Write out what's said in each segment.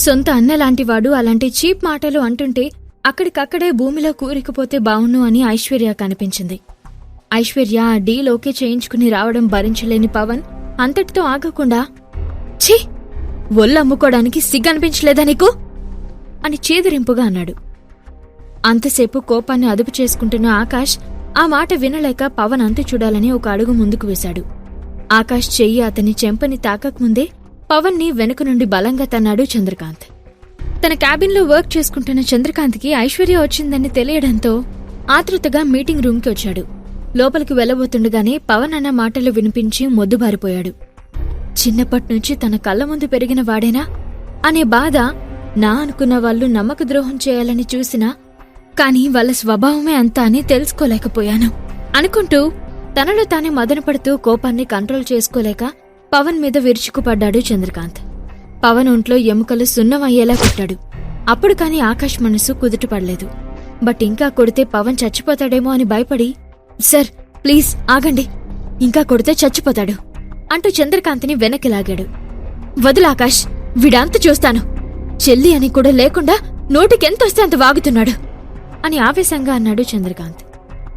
సొంత అన్నలాంటివాడు అలాంటి చీప్ మాటలు అంటుంటే అక్కడికక్కడే భూమిలో కూరికపోతే బావును అని ఐశ్వర్య కనిపించింది. ఐశ్వర్య ఆ డీల్ ఓకే చేయించుకుని రావడం భరించలేని పవన్ అంతటితో ఆగకుండా ఛీ! ఒళ్ళు అమ్ముకోవడానికి సిగ్గనిపించలేదా నీకు? అని చేదరింపుగా అన్నాడు. అంతసేపు కోపాన్ని అదుపు చేసుకుంటున్న ఆకాష్ ఆ మాట వినలేక పవన్ అంత చూడాలని ఒక అడుగు ముందుకు వేశాడు. ఆకాష్ చెయ్యి అతని చెంపని తాకకముందే పవన్ని వెనుక నుండి బలంగా తన్నాడు చంద్రకాంత్. తన క్యాబిన్లో వర్క్ చేసుకుంటున్న చంద్రకాంత్కి ఐశ్వర్య వచ్చిందని తెలియడంతో ఆతృతగా మీటింగ్ రూమ్కి వచ్చాడు. లోపలికి వెళ్ళబోతుండగానే పవన్ అన్న మాటలు వినిపించి మొద్దుబారిపోయాడు. చిన్నప్పటినుంచి తన కళ్ళ ముందు పెరిగిన వాడేనా? అనే బాధ నా అనుకున్న వాళ్ళు నమ్మక ద్రోహం చేయాలని చూసినా కాని వాళ్ళ స్వభావమే అంతా అని తెలుసుకోలేకపోయాను. అనుకుంటూ తనలో తానే మదనపడుతూ కోపాన్ని కంట్రోల్ చేసుకోలేక పవన్ మీద విరుచుకుపడ్డాడు చంద్రకాంత్. పవన్ ఒంట్లో ఎముకలు సున్నమయ్యేలా కొట్టాడు. అప్పుడు కాని ఆకాష్ మనసు కుదుటపడలేదు. బట్ ఇంకా కొడితే పవన్ చచ్చిపోతాడేమో అని భయపడి సార్ ప్లీజ్ ఆగండి. ఇంకా కొడితే చచ్చిపోతాడు. అంటూ చంద్రకాంత్ని వెనక్కి లాగాడు. వదులు ఆకాష్ విడాంత చూస్తాను. చెల్లి అని కూడా లేకుండా నోటికెంతొస్తే అంత వాగుతున్నాడు. అని ఆవేశంగా అన్నాడు చంద్రకాంత్.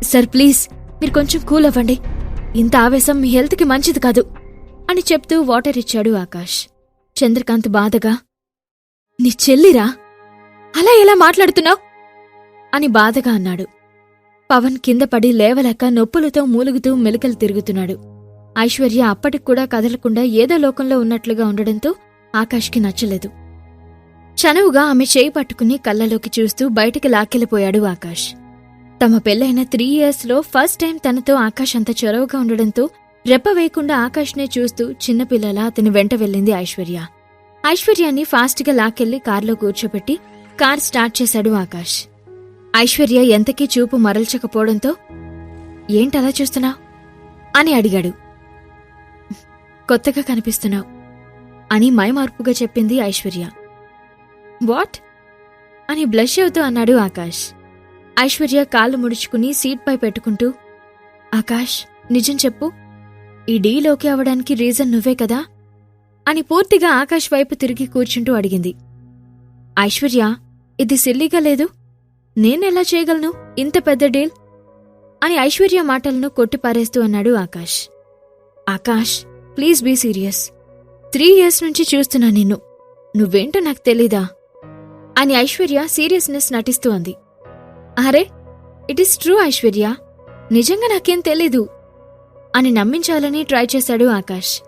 సార్ ప్లీజ్ మీరు కొంచెం కూల్ అవ్వండి. ఇంత ఆవేశం మీ హెల్త్కి మంచిది కాదు. అని చెప్తూ వాటర్ ఇచ్చాడు ఆకాష్. చంద్రకాంత్ బాధగా నీ చెల్లిరా? అలా ఎలా మాట్లాడుతున్నావు? అని బాధగా అన్నాడు. పవన్ కింద పడి లేవలేక నొప్పులతో మూలుగుతూ మెలికలు తిరుగుతున్నాడు. ఐశ్వర్య అప్పటికి కూడా కదలకుండా ఏదో లోకంలో ఉన్నట్లుగా ఉండడంతో ఆకాష్కి నచ్చలేదు. చనువుగా ఆమె చేయి పట్టుకుని కళ్ళలోకి చూస్తూ బయటికి లాక్కెళ్ళిపోయాడు ఆకాష్. తమ పెళ్ళైన త్రీ ఇయర్స్లో ఫస్ట్ టైం తనతో ఆకాష్ అంత చొరవగా ఉండడంతో రెప్ప వేయకుండా ఆకాష్నే చూస్తూ చిన్నపిల్లలా అతని వెంట వెళ్ళింది ఐశ్వర్య. ఐశ్వర్యాన్ని ఫాస్ట్గా లాక్కెళ్ళి కార్లో కూర్చోబెట్టి కార్ స్టార్ట్ చేశాడు ఆకాష్. ఐశ్వర్య ఎంతకీ చూపు మరల్చకపోవడంతో ఏంటలా చూస్తున్నావు? అని అడిగాడు. కొత్తగా కనిపిస్తున్నావు అని మైమార్పుగా చెప్పింది ఐశ్వర్య. వాట్? అని బ్లష్ అవుతూ అన్నాడు ఆకాష్. ఐశ్వర్య కాళ్ళు ముడుచుకుని సీట్పై పెట్టుకుంటూ ఆకాష్ నిజం చెప్పు ఈ డీల్ ఓకే అవడానికి రీజన్ నువ్వే కదా? అని పూర్తిగా ఆకాష్ వైపు తిరిగి కూర్చుంటూ అడిగింది. ఐశ్వర్య ఇది సిల్లీగా లేదు. నేనెలా చేయగలను? ఇంత పెద్ద డీల్? అని ఐశ్వర్య మాటలను కొట్టిపారేస్తూ అన్నాడు Akash Akash please be serious. Three years నుంచి చూస్తున్నా నిన్ను. నువ్వేంటో నాకు తెలీదా? అని ఐశ్వర్య సీరియస్నెస్ నటిస్తూ అంది. అరే ఇట్ ఈస్ ట్రూ ఐశ్వర్య. నిజంగా నాకేం తెలీదు. అని నమ్మించాలని ట్రై చేశాడు ఆకాష్.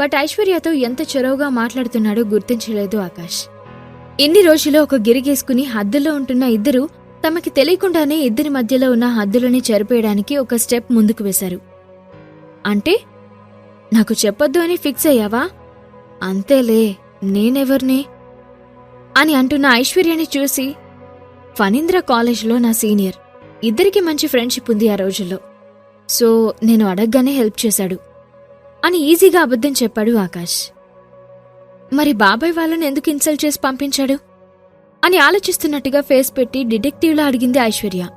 బట్ ఐశ్వర్యతో ఎంత చొరవగా మాట్లాడుతున్నాడో గుర్తించలేదు ఆకాష్. ఇన్ని రోజులు ఒక గిరిగేసుకుని హద్దుల్లో ఉంటున్న ఇద్దరు తమకి తెలియకుండానే ఇద్దరి మధ్యలో ఉన్న హద్దులని చెరిపేయడానికి ఒక స్టెప్ ముందుకు వేశారు. అంటే నాకు చెప్పొద్దు అని ఫిక్స్ అయ్యావా? అంతేలే నేనెవర్ని అని అంటున్న ఐశ్వర్యని చూసి ఫణీంద్ర కాలేజ్లో నా సీనియర్. ఇద్దరికి మంచి ఫ్రెండ్షిప్ ఉంది ఆ రోజుల్లో. సో నేను అడగగానే హెల్ప్ చేశాడు. అని ఈజీగా అబద్ధం చెప్పాడు ఆకాష్. మరి బాబాయ్ వాళ్ళని ఎందుకు ఇన్సల్ట్ చేసి పంపించాడు? అని ఆలోచిస్తున్నట్టుగా ఫేస్ పెట్టి డిటెక్టివ్లా అడిగింది ఐశ్వర్య.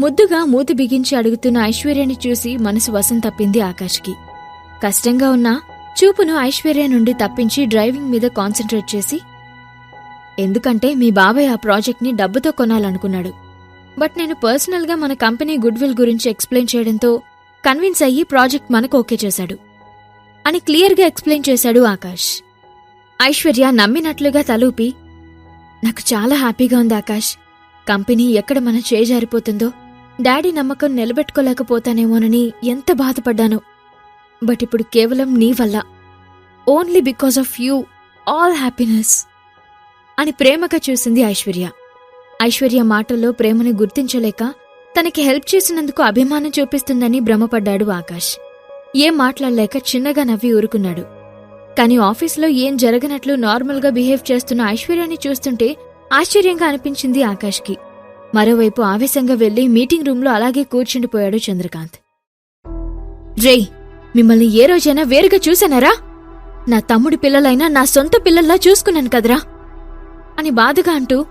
ముద్దుగా మూతి బిగించి అడుగుతున్న ఐశ్వర్యని చూసి మనసు వసం తప్పింది ఆకాష్కి. కష్టంగా ఉన్నా చూపును ఐశ్వర్య నుండి తప్పించి డ్రైవింగ్ మీద కాన్సంట్రేట్ చేసి ఎందుకంటే మీ బాబాయ్ ఆ ప్రాజెక్ట్ని డబ్బుతో కొనాలనుకున్నాడు. బట్ నేను పర్సనల్గా మన కంపెనీ గుడ్ విల్ గురించి ఎక్స్ప్లెయిన్ చేయడంతో కన్విన్స్ అయ్యి ప్రాజెక్ట్ మనకు ఓకే చేశాడు. అని క్లియర్గా ఎక్స్ప్లెయిన్ చేశాడు ఆకాష్. ఐశ్వర్య నమ్మినట్లుగా తలూపి నాకు చాలా హ్యాపీగా ఉంది ఆకాష్. కంపెనీ ఎక్కడ మన చేజారిపోతుందో డాడీ నమ్మకం నిలబెట్టుకోలేకపోతానేమోనని ఎంత బాధపడ్డాను. బట్ ఇప్పుడు కేవలం నీ వల్ల. Only because of you all happiness. అని ప్రేమగా చూసింది ఐశ్వర్య. ఐశ్వర్య మాటల్లో ప్రేమని గుర్తించలేక తనకి హెల్ప్ చేసినందుకు అభిమానం చూపిస్తుందని భ్రమపడ్డాడు ఆకాష్. ఏం మాట్లాడలేక చిన్నగా నవ్వి ఊరుకున్నాడు. కాని ఆఫీస్లో ఏం జరగనట్లు నార్మల్గా బిహేవ్ చేస్తున్న ఐశ్వర్యాన్ని చూస్తుంటే ఆశ్చర్యంగా అనిపించింది ఆకాష్కి. మరోవైపు ఆవేశంగా వెళ్ళి మీటింగ్ రూంలో అలాగే కూర్చుండిపోయాడు చంద్రకాంత్. రే మిమ్మల్ని ఏ రోజైనా వేరుగా చూశానరా? నా తమ్ముడి పిల్లలైనా నా సొంత పిల్లల్లా చూసుకున్నాను కదరా? అని బాధగా అంటూ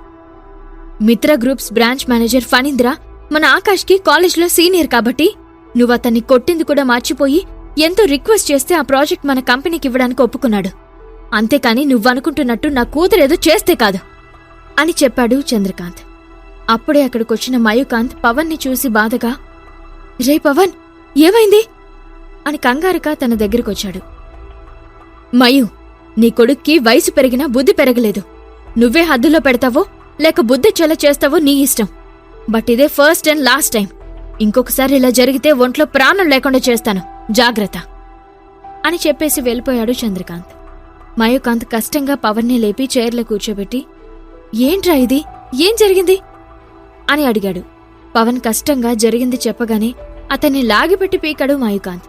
Mitra groups branch manager Phanindra మన ఆకాష్కి కాలేజ్లో సీనియర్ కాబట్టి నువ్వు అతన్ని కొట్టింది కూడా మర్చిపోయి ఎంతో రిక్వెస్ట్ చేస్తే ఆ ప్రాజెక్ట్ మన కంపెనీకి ఇవ్వడానికి ఒప్పుకున్నాడు. అంతేకాని నువ్వనుకుంటున్నట్టు నా కూతురేదో చేస్తే కాదు అని చెప్పాడు చంద్రకాంత్. అప్పుడే అక్కడికొచ్చిన మయూకాంత్ పవన్ని చూసి బాధగా రే పవన్ ఏమైంది? అని కంగారుగా తన దగ్గరకొచ్చాడు. మయు నీ కొడుక్కి వయసు పెరిగినా బుద్ధి పెరగలేదు. నువ్వే హద్దులో పెడతావో లేక బుద్ధి చెల చేస్తావో నీ ఇష్టం. బట్ ఇదే ఫస్ట్ అండ్ లాస్ట్ టైం. ఇంకొకసారి ఇలా జరిగితే ఒంట్లో ప్రాణం లేకుండా చేస్తాను. జాగ్రత్త. అని చెప్పేసి వెళ్ళిపోయాడు చంద్రకాంత్. మయూకాంత్ కష్టంగా పవన్ని లేపి చైర్లో కూర్చోబెట్టి ఏంట్రా ఇది? ఏం జరిగింది? అని అడిగాడు. పవన్ కష్టంగా జరిగింది చెప్పగానే అతన్ని లాగిపెట్టి పీకాడు మయూకాంత్.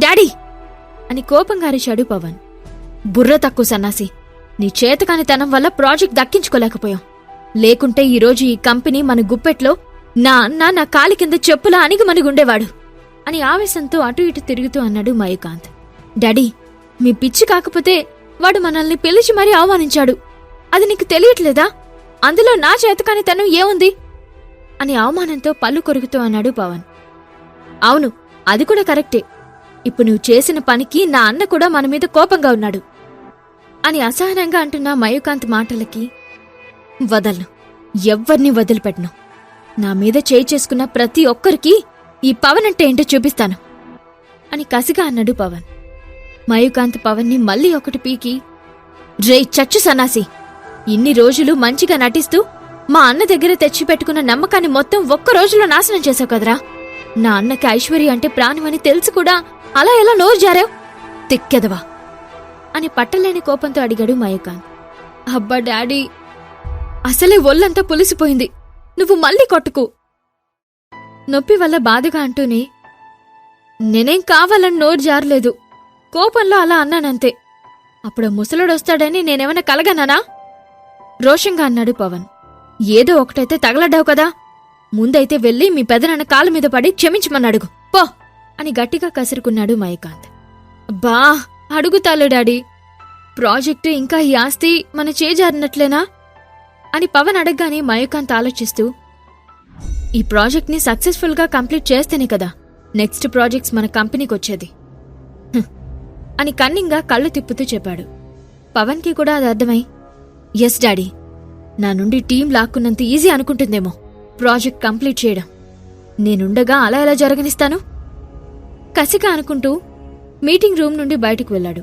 డాడీ! అని కోపంగా అరిచాడు పవన్. బుర్ర తక్కువ సన్నాసి. నీ చేతకానితనం వల్ల ప్రాజెక్ట్ దక్కించుకోలేకపోయాం. లేకుంటే ఈరోజు ఈ కంపెనీ మన గుప్పెట్లో నా అన్న నా కాలి కింద చెప్పులా అణిగిమణిగుండేవాడు అని ఆవేశంతో అటు ఇటు తిరుగుతూ అన్నాడు మయూకాంత్. డాడీ మీ పిచ్చి కాకపోతే వాడు మనల్ని పిలిచి మరీ అవమానించాడు. అది నీకు తెలియట్లేదా? అందులో నా చేతకాని తను ఏముంది? అని అవమానంతో పళ్ళు కొరుకుతూ అన్నాడు పవన్. అవును అది కూడా కరెక్టే. ఇప్పుడు నువ్వు చేసిన పనికి నా అన్న కూడా మన మీద కోపంగా ఉన్నాడు. అని అసహనంగా అంటున్న మయూకాంత్ మాటలకి వదలను. ఎవ్వరిని వదిలిపెట్టను. నా మీద చేయి చేసుకున్న ప్రతి ఒక్కరికి ఈ పవన్ అంటే ఏంటో చూపిస్తాను. అని కసిగా అన్నాడు పవన్. మయూకాంత్ పవన్ని మళ్ళీ ఒకటి పీకి రే చచ్చు సనాసి ఇన్ని రోజులు మంచిగా నటిస్తూ మా అన్న దగ్గర తెచ్చిపెట్టుకున్న నమ్మకాన్ని మొత్తం ఒక్క రోజులో నాశనం చేశావు కదరా. నా అన్నకి ఐశ్వర్య అంటే ప్రాణమని తెలుసు కూడా అలా ఎలా నోరు జారావు? తిక్కెదవా? అని పట్టలేని కోపంతో అడిగాడు మయూకాంత్. అబ్బా డాడీ అసలే ఒళ్ళంతా పులిసిపోయింది. నువ్వు మళ్ళీ కొట్టుకు. నొప్పి వల్ల బాధగా అంటూనే నేనేం కావాలని నోరు జారలేదు. కోపంలో అలా అన్నానంతే. అప్పుడు ముసలుడొస్తాడని నేనేమైనా కలగనానా? రోషంగా అన్నాడు పవన్. ఏదో ఒకటైతే తగలడ్డావు కదా. ముందైతే వెళ్ళి మీ పెదనాన్న కాళ్ళ మీద పడి క్షమించమన్నాడుగు పో! అని గట్టిగా కసురుకున్నాడు మయకాంత్. బా అడుగుతాలే డాడీ. ప్రాజెక్టు ఇంకా ఈ ఆస్తి మన చేజారినట్లేనా? అని పవన్ అడగగానే మయూకాంత్ ఆలోచిస్తూ ఈ ప్రాజెక్ట్ని సక్సెస్ఫుల్గా కంప్లీట్ చేస్తేనే కదా నెక్స్ట్ ప్రాజెక్ట్స్ మన కంపెనీకి వచ్చేది అని కన్నింగా కళ్ళు తిప్పుతూ చెప్పాడు. పవన్కి కూడా అది అర్థమై ఎస్ డాడీ నా నుండి టీం లాక్కున్నంత ఈజీ అనుకుంటుందేమో ప్రాజెక్ట్ కంప్లీట్ చేయడం. నేనుండగా అలా ఎలా జరగనిస్తాను? కసిగా అనుకుంటూ మీటింగ్ రూమ్ నుండి బయటకు వెళ్ళాడు.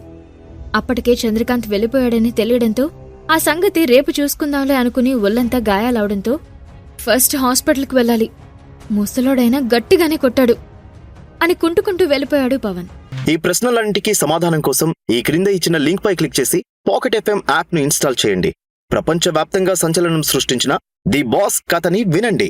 అప్పటికే చంద్రకాంత్ వెళ్ళిపోయాడని తెలియడంతో ఆ సంగతి రేపు చూసుకుందాంలే అనుకుని ఒళ్ళంతా గాయాలవడంతో ఫస్ట్ హాస్పిటల్కి వెళ్ళాలి. ముసలోడైనా గట్టిగానే కొట్టాడు అని కుంటుకుంటూ వెళ్ళిపోయాడు పవన్. ఈ ప్రశ్నలన్నింటికీ సమాధానం కోసం ఈ క్రింద ఇచ్చిన లింక్ పై క్లిక్ చేసి పాకెట్ ఎఫ్ఎం యాప్ను ఇన్స్టాల్ చేయండి. ప్రపంచవ్యాప్తంగా సంచలనం సృష్టించిన ది బాస్ కథని వినండి.